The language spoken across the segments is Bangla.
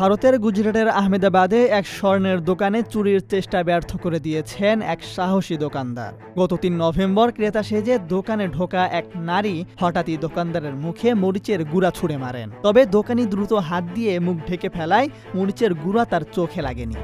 ভারতের গুজরাটের আহমেদাবাদে এক স্বর্ণের দোকানে চুরির চেষ্টা ব্যর্থ করে দিয়েছেন এক সাহসী দোকানদার। গত তিন নভেম্বর ক্রেতা সেজে দোকানে ঢোকা এক নারী হঠাৎই দোকানদারের মুখে মরিচের গুঁড়া ছুঁড়ে মারেন। তবে দোকানি দ্রুত হাত দিয়ে মুখ ঢেকে ফেলায় মরিচের গুঁড়া তার চোখে লাগেনি।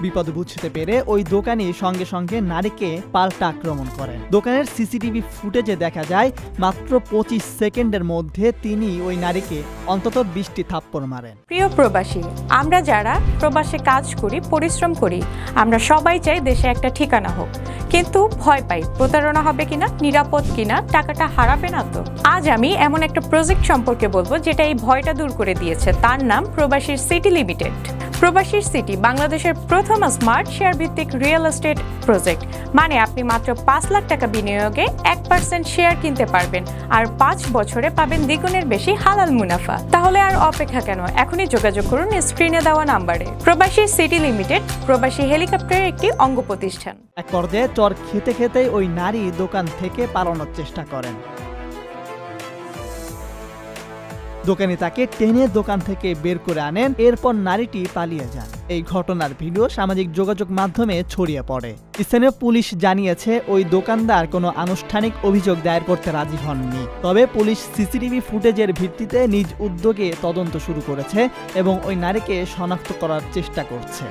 বিপদ বুঝতে পেরে ওই দোকানি সঙ্গে সঙ্গে নারীকে পাল্টা আক্রমণ করেন। দোকানের সিসিটিভি ফুটেজে দেখা যায়, মাত্র পঁচিশ সেকেন্ডের মধ্যে তিনি ওই নারীকে অন্তত বিশটি থাপ্পড় মারেন। প্রিয় প্রবাসী, আমরা যারা প্রবাসে কাজ করি, পরিশ্রম করি, আমরা সবাই চাই দেশে একটা ঠিকানা হোক। কিন্তু ভয় পাই, প্রতারণা হবে কিনা, নিরাপদ কিনা, টাকাটা হারাবে না তো? আজ আমি এমন একটা প্রজেক্ট সম্পর্কে বলব, যেটা এই ভয়টা দূর করে দিয়েছে। তার নাম প্রবাসীর সিটি লিমিটেড। প্রবাসীর সিটি বাংলাদেশের প্রথম স্মার্ট শেয়ার ভিত্তিক রিয়েল এস্টেট প্রজেক্ট। মানে আপনি মাত্র পাঁচ লাখ টাকা বিনিয়োগে এক পার্সেন্ট শেয়ার কিনতে পারবেন আর পাঁচ বছরে পাবেন দ্বিগুণের বেশি হালাল মুনাফা। তাহলে আর অপেক্ষা কেন? এখনই যোগাযোগ করুন স্ক্রিনে দেওয়া নাম্বারে। প্রবাসী সিটি লিমিটেড, প্রবাসী হেলিকপ্টারের একটি অঙ্গ প্রতিষ্ঠান এক পর্যায়ে চর খেতে খেতে ওই নারী দোকান থেকে পালানোর চেষ্টা করেন। দোকানি তাকে টেনে দোকান থেকে বের করে আনেন, এরপর নারীটি পালিয়ে যান। এই ঘটনার ভিডিও সামাজিক যোগাযোগ মাধ্যমে ছড়িয়ে পড়ে। স্থানীয় পুলিশ জানিয়েছে, ওই দোকানদার কোনো আনুষ্ঠানিক অভিযোগ দায়ের করতে রাজি হননি। তবে পুলিশ সিসিটিভি ফুটেজের ভিত্তিতে নিজ উদ্যোগে তদন্ত শুরু করেছে এবং ওই নারীকে শনাক্ত করার চেষ্টা করছে।